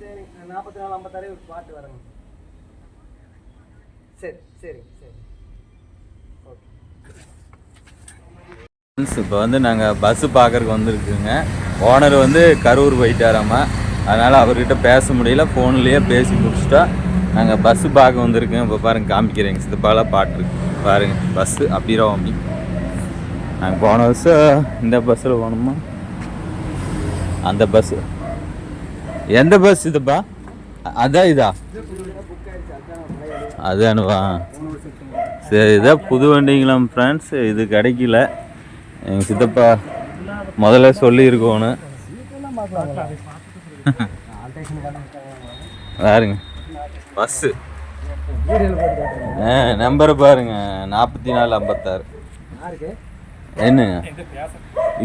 சரி நாற்பத்தி நாலு ஐம்பத்தாறு ஒரு பாட்டு வரேங்க சரி சரி சரி. இப்போ வந்து நாங்கள் பஸ்ஸு பார்க்கறக்கு வந்திருக்குங்க. ஓனர் வந்து கரூர் போயிட்டாராம்மா அதனால் அவர்கிட்ட பேச முடியல. ஃபோன்லேயே பேசி முடிச்சிட்டா நாங்கள் பஸ்ஸு பார்க்க வந்திருக்கோம். இப்போ பாருங்கள் காமிக்கிறேங்க. சித்தப்பாலாம் பாட்டுருக்கு பாருங்கள் பஸ்ஸு அபிராமி நாங்கள் போன வருஷம் இந்த பஸ்ஸில் போனோமா அந்த பஸ்ஸு எந்த பஸ் இதுப்பா? அதான் இதா? அதானுவா சரி இதான் புது வண்டிங்களாம் ஃப்ரெண்ட்ஸ் இது கிடைக்கல. எங்கள் சித்தப்பா முதல்ல சொல்லியிருக்கோன்னு. பாருங்க. பஸ்ஸு ஆ நம்பரை பாருங்க. நாற்பத்தி நாலு ஐம்பத்தாறு. என்னங்க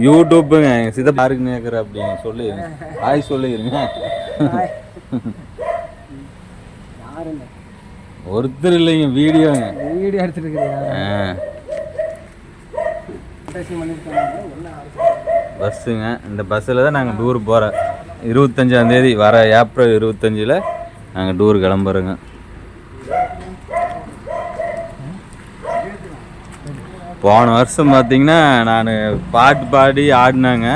யூடியூப்புங்க எங்கள் சித்தப்பா யாருக்கு கேட்குற அப்படின்னு சொல்லி. ஆய் சொல்லிடுங்க ஒருத்தர் இல்லைங்க வீடியோங்க வீடியோ எடுத்துட்டு பஸ்ஸுங்க. இந்த பஸ்ஸில் தான் நாங்கள் டூர் போகிறோம் இருபத்தஞ்சாந்தேதி வர ஏப்ரல் இருபத்தஞ்சில் நாங்கள் டூர் கிளம்புறோங்க. போன வருஷம் பார்த்தீங்கன்னா நான் பாட்டு பாடி ஆடினாங்க.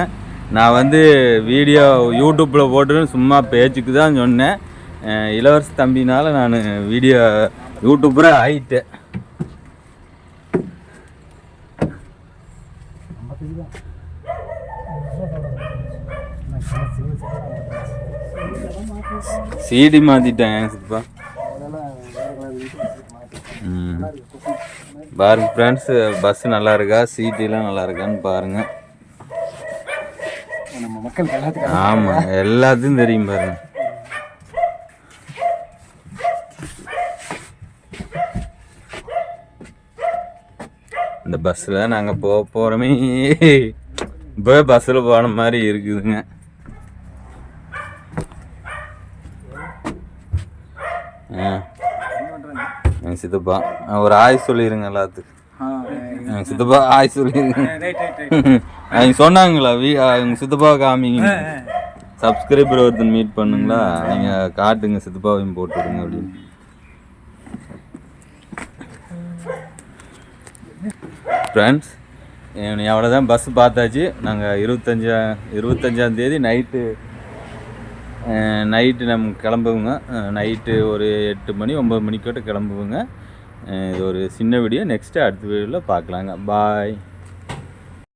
நான் வந்து வீடியோ யூடியூப்பில் போட்டுன்னு சும்மா பேச்சுக்கு தான் சொன்னேன். இளவரசு தம்பினால் நான் வீடியோ யூடியூப்பில் ஆயிட்டேன். சீடி மாற்றிட்டேன் சிப்பா ம். பாருங்க ஃப்ரெண்ட்ஸ் பஸ் நல்லா இருக்கா? சீட்டெல்லாம் நல்லா இருக்கான்னு பாருங்க. நம்ம மக்களுக்கு எல்லாத்துக்கும் ஆமாம் எல்லாத்தையும் தெரியும் பாருங்க. இந்த பஸ்ஸில் நாங்கள் போக போகிறோமே இப்போ பஸ்ஸில் போன மாதிரி இருக்குதுங்க. ஆ. எங்கள் சித்தப்பா. ஒரு ஆய் சொல்லிடுங்க எல்லாத்துக்கும். எங்கள் சித்தப்பா ஆய் சொல்லிடுங்க அவங்க சொன்னாங்களா வீ எங்கள் சித்தப்பா காமிங்க. சப்ஸ்கிரைபர் ஒருத்தன் மீட் பண்ணுங்களா? நீங்கள் காட்டுங்க சித்தப்பாவையும் போட்டு விடுங்க அப்படின்னு. ஃப்ரெண்ட்ஸ் அவ்வளோதான் பஸ் பார்த்தாச்சு. நாங்கள் இருபத்தஞ்சா இருபத்தஞ்சாந்தேதி நைட்டு நைட்டு நம்ம கிளம்புவோங்க. நைட்டு ஒரு எட்டு மணி ஒம்பது மணிக்கிட்ட கிளம்புவோங்க. இது ஒரு சின்ன வீடியோ நெக்ஸ்ட்டு அடுத்த வீடியோவில் பார்க்கலாங்க. பாய்